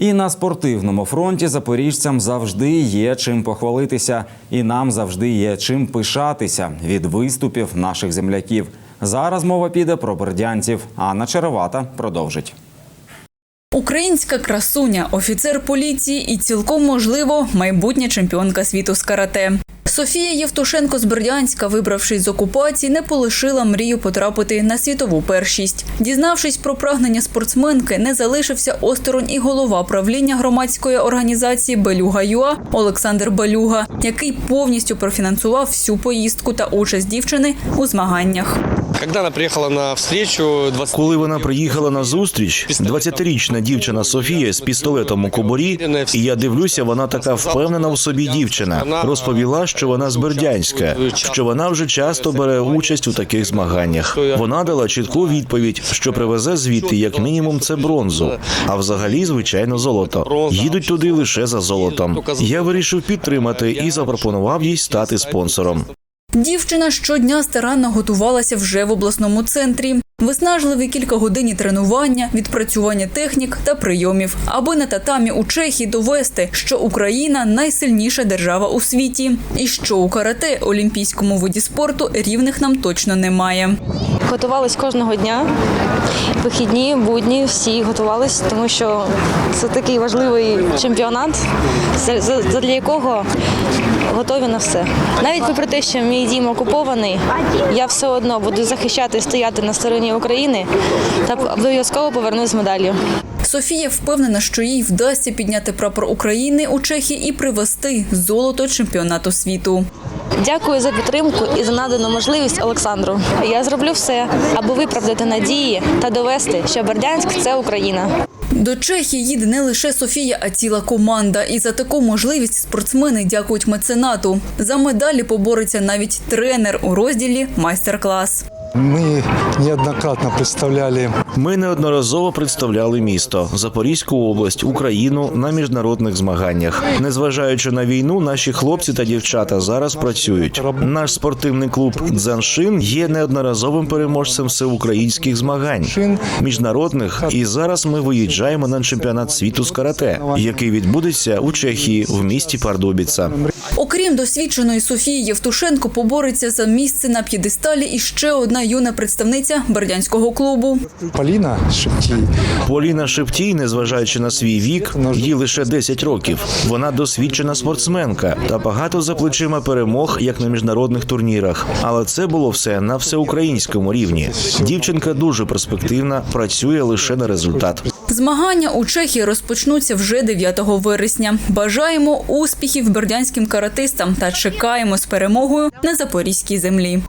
І на спортивному фронті запоріжцям завжди є чим похвалитися, і нам завжди є чим пишатися від виступів наших земляків. Зараз мова піде про бердянців. Анна Черевата продовжить. Українська красуня, офіцер поліції і цілком можливо майбутня чемпіонка світу з карате. Софія Євтушенко з Бердянська, вибравшись з окупації, не полишила мрію потрапити на світову першість. Дізнавшись про прагнення спортсменки, не залишився осторонь і голова правління громадської організації Белюга ЮА Олександр Балюга, який повністю профінансував всю поїздку та участь дівчини у змаганнях. Когда она приехала на встречу 20... Коли вона приїхала на зустріч, 20-річна дівчина Софія з пістолетом у кобурі, і я дивлюся, вона така впевнена в собі дівчина. Розповіла, що вона з Бердянська, що вона вже часто бере участь у таких змаганнях. Вона дала чітку відповідь, що привезе звідти як мінімум це бронзу, а взагалі, звичайно, золото. Їдуть туди лише за золотом. Я вирішив підтримати і запропонував їй стати спонсором. Дівчина щодня старанно готувалася вже в обласному центрі. Виснажливі кількагодинні тренування, відпрацювання технік та прийомів, аби на татамі у Чехії довести, що Україна найсильніша держава у світі, і що у карате олімпійському виді спорту рівних нам точно немає. Готувались кожного дня. Вихідні, будні, всі готувались, тому що це такий важливий чемпіонат, за- задля якого готові на все. Навіть попри те, що мій дім окупований, я все одно буду захищати і стояти на стороні України та обов'язково повернусь з медаллю. Софія впевнена, що їй вдасться підняти прапор України у Чехії і привезти золото чемпіонату світу. Дякую за підтримку і за надану можливість Олександру. Я зроблю все, аби виправдати надії та довести, що Бердянськ це Україна. До Чехії їде не лише Софія, а ціла команда. І за таку можливість спортсмени дякують меценату. За медалі побореться навіть тренер у розділі майстер-клас. Мы неоднократно представляли Ми неодноразово представляли місто, Запорізьку область, Україну на міжнародних змаганнях. Незважаючи на війну, наші хлопці та дівчата зараз працюють. Наш спортивний клуб Дзаншин є неодноразовим переможцем всеукраїнських змагань міжнародних. І зараз ми виїжджаємо на чемпіонат світу з карате, який відбудеться у Чехії в місті Пардубіца. Окрім досвідченої Софії Євтушенко, побореться за місце на п'єдесталі і ще одна юна представниця бердянського клубу. Полина Шептий. Поліна Шептій, незважаючи на свій вік, їй лише 10 років. Вона досвідчена спортсменка та багато за плечима перемог як на міжнародних турнірах. Але це було все на всеукраїнському рівні. Дівчинка дуже перспективна, працює лише на результат. Змагання у Чехії розпочнуться вже 9 вересня. Бажаємо успіхів бердянським каратистам та чекаємо з перемогою на запорізькій землі.